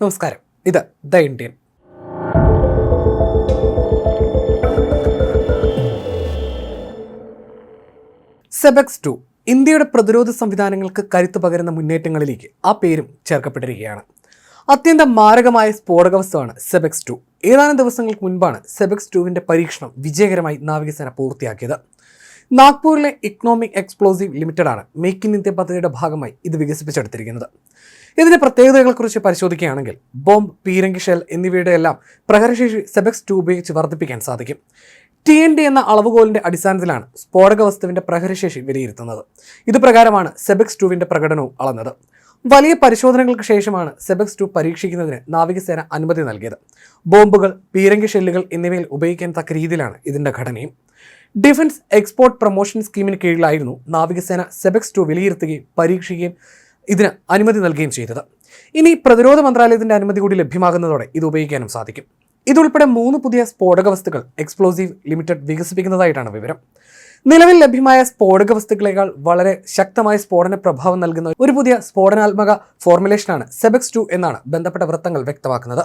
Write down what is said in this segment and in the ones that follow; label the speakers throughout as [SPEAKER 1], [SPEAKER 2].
[SPEAKER 1] നമസ്കാരം. ഇത് the Indian. സെബക്സ് to ഇന്ത്യയുടെ പ്രതിരോധ സംവിധാനങ്ങൾക്ക് കരുത്തു പകരുന്ന മുന്നേറ്റങ്ങളിലേക്ക് ആ പേരും ചേർക്കപ്പെട്ടിരിക്കുകയാണ്. അത്യന്തം മാരകമായ സ്ഫോടക വസ്തുവാണ് സെബക്സ് ടു. ഏതാനും ദിവസങ്ങൾക്ക് മുൻപാണ് സെബക്സ് ടുവിന്റെ പരീക്ഷണം വിജയകരമായി നാവികസേന പൂർത്തിയാക്കിയത്. നാഗ്പൂരിലെ ഇക്കണോമിക് എക്സ്പ്ലോസീവ് ലിമിറ്റഡ് ആണ് മേക്ക് ഇൻ ഇന്ത്യ പദ്ധതിയുടെ ഭാഗമായി ഇത് വികസിപ്പിച്ചെടുത്തിരിക്കുന്നത്. ഇതിന്റെ പ്രത്യേകതകളെക്കുറിച്ച് പരിശോധിക്കുകയാണെങ്കിൽ ബോംബ് പീരങ്കി ഷെൽ എന്നിവയുടെ എല്ലാം പ്രഹരശേഷി സെബക്സ് ടു ഉപയോഗിച്ച് വർദ്ധിപ്പിക്കാൻ സാധിക്കും. ടി എൻ ഡി എന്ന അളവുകോലിന്റെ അടിസ്ഥാനത്തിലാണ് സ്ഫോടക വസ്തുവിന്റെ പ്രഹരശേഷി വിലയിരുത്തുന്നത്. ഇത് പ്രകാരമാണ് സെബക്സ് ടുവിന്റെ പ്രകടനവും അളന്നത്. വലിയ പരിശോധനകൾക്ക് ശേഷമാണ് സെബക്സ് ടു പരീക്ഷിക്കുന്നതിന് നാവികസേന അനുമതി നൽകിയത്. ബോംബുകൾ പീരങ്കി ഷെല്ലുകൾ എന്നിവയിൽ ഉപയോഗിക്കാൻ തക്ക രീതിയിലാണ് ഇതിന്റെ ഘടനയും. ഡിഫൻസ് എക്സ്പോർട്ട് പ്രൊമോഷൻ സ്കീമിന് കീഴിലായിരുന്നു നാവികസേന സെബക്സ് ടു വിലയിരുത്തുകയും പരീക്ഷിക്കുകയും ഇതിന് അനുമതി നൽകുകയും ചെയ്തത്. ഇനി പ്രതിരോധ മന്ത്രാലയത്തിന്റെ അനുമതി കൂടി ലഭ്യമാകുന്നതോടെ ഇത് ഉപയോഗിക്കാനും സാധിക്കും. ഇതുൾപ്പെടെ മൂന്ന് പുതിയ സ്ഫോടക വസ്തുക്കൾ എക്സ്പ്ലോസീവ് ലിമിറ്റഡ് വികസിപ്പിക്കുന്നതായിട്ടാണ് വിവരം. നിലവിൽ ലഭ്യമായ സ്ഫോടക വസ്തുക്കളേക്കാൾ വളരെ ശക്തമായ സ്ഫോടന പ്രഭാവം നൽകുന്ന ഒരു പുതിയ സ്ഫോടനാത്മക ഫോർമുലേഷനാണ് സെബക്സ് ടു എന്നാണ് ബന്ധപ്പെട്ട വൃത്തങ്ങൾ വ്യക്തമാക്കുന്നത്.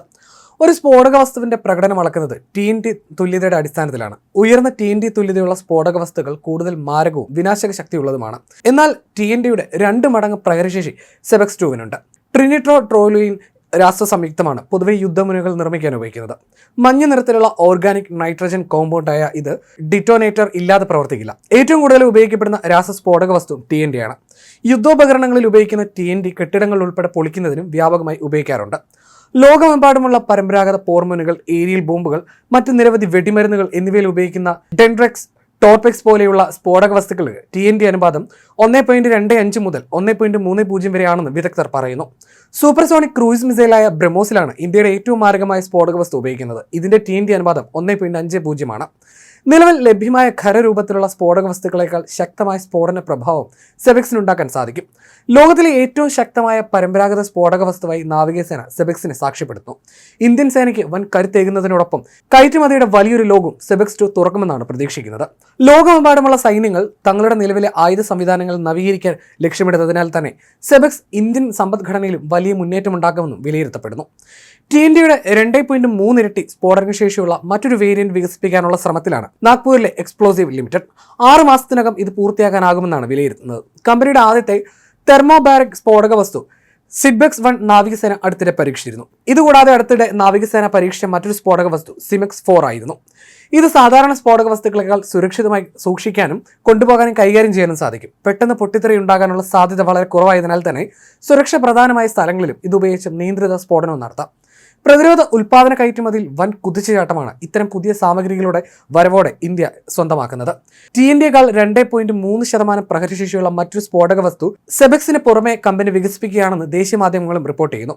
[SPEAKER 1] ഒരു സ്ഫോടക വസ്തുവിന്റെ പ്രകടനം അളക്കുന്നത് ടി എൻ ടി തുല്യതയുടെ അടിസ്ഥാനത്തിലാണ്. ഉയർന്ന ടി എൻ ടി തുല്യതയുള്ള സ്ഫോടക വസ്തുക്കൾ കൂടുതൽ മാരകവും വിനാശക ശക്തിയുള്ളതുമാണ്. എന്നാൽ ടി എൻ ടിയുടെ രണ്ട് മടങ്ങ് പ്രകരശേഷി സെബക്സ് ടൂവിനുണ്ട്. ട്രിനിട്രോ ട്രോലുയിൻ രാസ സംയുക്തമാണ് പൊതുവെ യുദ്ധമുനകൾ നിർമ്മിക്കാൻ ഉപയോഗിക്കുന്നത്. മഞ്ഞ നിറത്തിലുള്ള ഓർഗാനിക് നൈട്രജൻ കോമ്പൗണ്ടായ ഇത് ഡിറ്റോനേറ്റർ ഇല്ലാതെ പ്രവർത്തിക്കില്ല. ഏറ്റവും കൂടുതൽ ഉപയോഗിക്കപ്പെടുന്ന രാസ സ്ഫോടക വസ്തു ടി എൻ ഡി ആണ് യുദ്ധോപകരണങ്ങളിൽ ഉപയോഗിക്കുന്ന ടി എൻ ഡി കെട്ടിടങ്ങൾ ഉൾപ്പെടെ പൊളിക്കുന്നതിനും വ്യാപകമായി ഉപയോഗിക്കാറുണ്ട്. ലോകമെമ്പാടുമുള്ള പരമ്പരാഗത പോർമോനുകൾ ഏരിയൽ ബോംബുകൾ മറ്റ് നിരവധി വെടിമരുന്നുകൾ എന്നിവയിൽ ഉപയോഗിക്കുന്ന ഡെൻഡ്രക്സ് ടോർപെക്സ് പോലെയുള്ള സ്ഫോടക വസ്തുക്കൾക്ക് ടി എൻ ഡി അനുപാതം ഒന്ന് പോയിന്റ് രണ്ട് അഞ്ച് മുതൽ ഒന്ന് പോയിന്റ് മൂന്ന് പൂജ്യം വരെയാണെന്ന് വിദഗ്ധർ പറയുന്നു. സൂപ്പർസോണിക് ക്രൂയിസ് മിസൈലായ ബ്രഹ്മോസിലാണ് ഇന്ത്യയുടെ ഏറ്റവും മാരകമായ സ്ഫോടക വസ്തു ഉപയോഗിക്കുന്നത്. ഇതിന്റെ ടി എൻ ഡി അനുപാതം ഒന്ന് പോയിന്റ് അഞ്ച് പൂജ്യമാണ്. നിലവിൽ ലഭ്യമായ ഖരരൂപത്തിലുള്ള സ്ഫോടക വസ്തുക്കളേക്കാൾ ശക്തമായ സ്ഫോടന പ്രഭാവം സെബക്സിനുണ്ടാക്കാൻ സാധിക്കും. ലോകത്തിലെ ഏറ്റവും ശക്തമായ പരമ്പരാഗത സ്ഫോടക വസ്തുവായി നാവികസേന സെബിക്സിനെ സാക്ഷ്യപ്പെടുത്തുന്നു. ഇന്ത്യൻ സേനയ്ക്ക് വൻ കരുത്തേകുന്നതിനോടൊപ്പം കയറ്റുമതിയുടെ വലിയൊരു ലോകം സെബക്സ് ടു തുറക്കുമെന്നാണ് പ്രതീക്ഷിക്കുന്നത്. ലോകമെമ്പാടുമുള്ള സൈന്യങ്ങൾ തങ്ങളുടെ നിലവിലെ ആയുധ സംവിധാനങ്ങൾ നവീകരിക്കാൻ ലക്ഷ്യമിടുന്നതിനാൽ തന്നെ സെബക്സ് ഇന്ത്യൻ സമ്പദ്ഘടനയിലും വലിയ മുന്നേറ്റമുണ്ടാക്കുമെന്നും വിലയിരുത്തപ്പെടുന്നു. ടി ഡിയുടെ രണ്ടേ പോയിന്റ് മൂന്നിരട്ടി സ്ഫോടനശേഷിയുള്ള മറ്റൊരു വേരിയന്റ് വികസിപ്പിക്കാനുള്ള ശ്രമത്തിലാണ് നാഗ്പൂരിലെ എക്സ്പ്ലോസീവ് ലിമിറ്റഡ് ആറ് മാസത്തിനകം ഇത് പൂർത്തിയാക്കാനാകുമെന്നാണ് വിലയിരുത്തുന്നത്. കമ്പനിയുടെ ആദ്യത്തെ തെർമോബാരക് സ്ഫോടക വസ്തു സിബെക്സ് വൺ നാവികസേന അടുത്തിടെ പരീക്ഷിച്ചിരുന്നു. ഇതുകൂടാതെ അടുത്തിടെ നാവികസേന പരീക്ഷിച്ച മറ്റൊരു സ്ഫോടക വസ്തു സിമെക്സ് ഫോർ ആയിരുന്നു. ഇത് സാധാരണ സ്ഫോടക വസ്തുക്കളെക്കാൾ സുരക്ഷിതമായി സൂക്ഷിക്കാനും കൊണ്ടുപോകാനും കൈകാര്യം ചെയ്യാനും സാധിക്കും. പെട്ടെന്ന് പൊട്ടിത്തെറി ഉണ്ടാകാനുള്ള സാധ്യത വളരെ കുറവായതിനാൽ തന്നെ സുരക്ഷ പ്രധാനമായ സ്ഥലങ്ങളിലും ഇതുപയോഗിച്ച് നിയന്ത്രിത സ്ഫോടനവും നടത്താം. പ്രതിരോധ ഉൽപാദന കയറ്റുമതിയിൽ വൻ കുതിച്ചുചാട്ടമാണ് ഇത്തരം പുതിയ സാമഗ്രികളുടെ വരവോടെ ഇന്ത്യ സ്വന്തമാക്കുന്നത്. ടി എൻ ഡിയേക്കാൾ രണ്ട് പോയിന്റ് മൂന്ന് ശതമാനം പ്രഹരശേഷിയുള്ള മറ്റൊരു സ്ഫോടക വസ്തു സെബക്സിന് പുറമെ കമ്പനി വികസിപ്പിക്കുകയാണെന്ന് ദേശീയ മാധ്യമങ്ങളും റിപ്പോർട്ട് ചെയ്യുന്നു.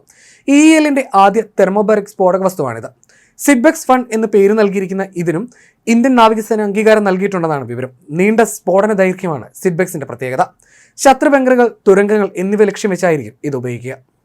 [SPEAKER 1] ഇ എല്ലിന്റെ ആദ്യ തെർമോബറിക് സ്ഫോടക വസ്തുവാണിത്. സിഡ്ബെക്സ് ഫണ്ട് എന്ന് പേര് നൽകിയിരിക്കുന്ന ഇതിനും ഇന്ത്യൻ നാവികസേന അംഗീകാരം നൽകിയിട്ടുണ്ടെന്നാണ് വിവരം. നീണ്ട സ്ഫോടന ദൈർഘ്യമാണ് സിഡ്ബെക്സിന്റെ പ്രത്യേകത. ശത്രുബങ്കറുകൾ തുരങ്കങ്ങൾ എന്നിവ ലക്ഷ്യം വെച്ചായിരിക്കും ഇത് ഉപയോഗിക്കുക.